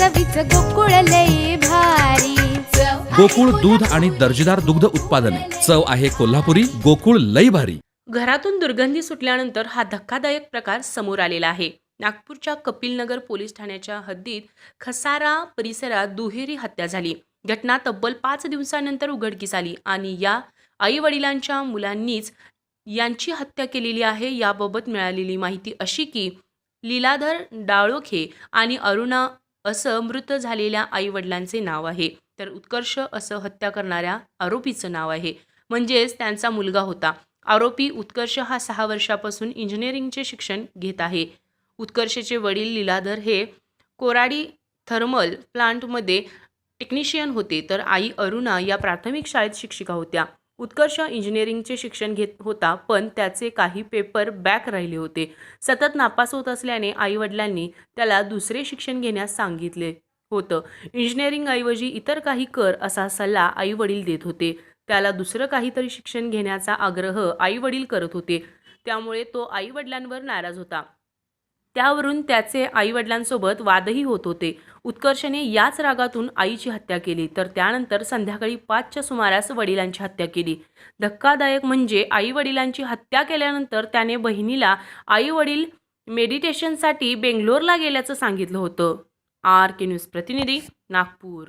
चवीच गोकुळ लई भारी. गोकुळ दूध आणि दर्जेदार दुग्ध उत्पादने. चव आहे कोल्हापुरी गोकुळ लई भारी. घरातून दुर्गंधी सुटल्यानंतर हा धक्कादायक प्रकार समोर आलेला आहे. नागपूरच्या कपिलनगर पोलीस ठाण्याच्या हद्दीत खसारा परिसरात दुहेरी हत्या झाली. घटना तब्बल पाच दिवसानंतर उघडकीस आली आणि या आई वडिलांच्या मुलांनीच यांची हत्या केलेली आहे याबाबत मिळालेली माहिती अशी की लीलाधर डाळोखे आणि अरुणा असं मृत झालेल्या आई वडिलांचे नाव आहे. तर उत्कर्ष असं हत्या करणाऱ्या आरोपीचं नाव आहे. म्हणजेच त्यांचा मुलगा होता. आरोपी उत्कर्ष हा सहा वर्षापासून इंजिनिअरिंगचे शिक्षण घेत आहे. उत्कर्षचे वडील लीलाधर हे कोराडी थर्मल प्लांटमध्ये टेक्निशियन होते. तर आई अरुणा या प्राथमिक शाळेत शिक्षिका होत्या. उत्कर्ष इंजिनिअरिंगचे शिक्षण घेत होता पण त्याचे काही पेपर बॅक राहिले होते. सतत नापास होत असल्याने आईवडिलांनी त्याला दुसरे शिक्षण घेण्यास सांगितले होतं. इंजिनिअरिंगऐवजी इतर काही कर असा सल्ला आईवडील देत होते. त्याला दुसरं काहीतरी शिक्षण घेण्याचा आग्रह आईवडील करत होते. त्यामुळे तो आईवडिलांवर नाराज होता. त्यावरून त्याचे आईवडिलांसोबत वादही होत होते. उत्कर्षने याच रागातून आईची हत्या केली. तर त्यानंतर संध्याकाळी पाचच्या सुमारास वडिलांची हत्या केली. धक्कादायक म्हणजे आईवडिलांची हत्या केल्यानंतर त्याने बहिणीला आईवडील मेडिटेशनसाठी बेंगलोरला गेल्याचं सांगितलं होतं. आर के न्यूज प्रतिनिधी नागपूर.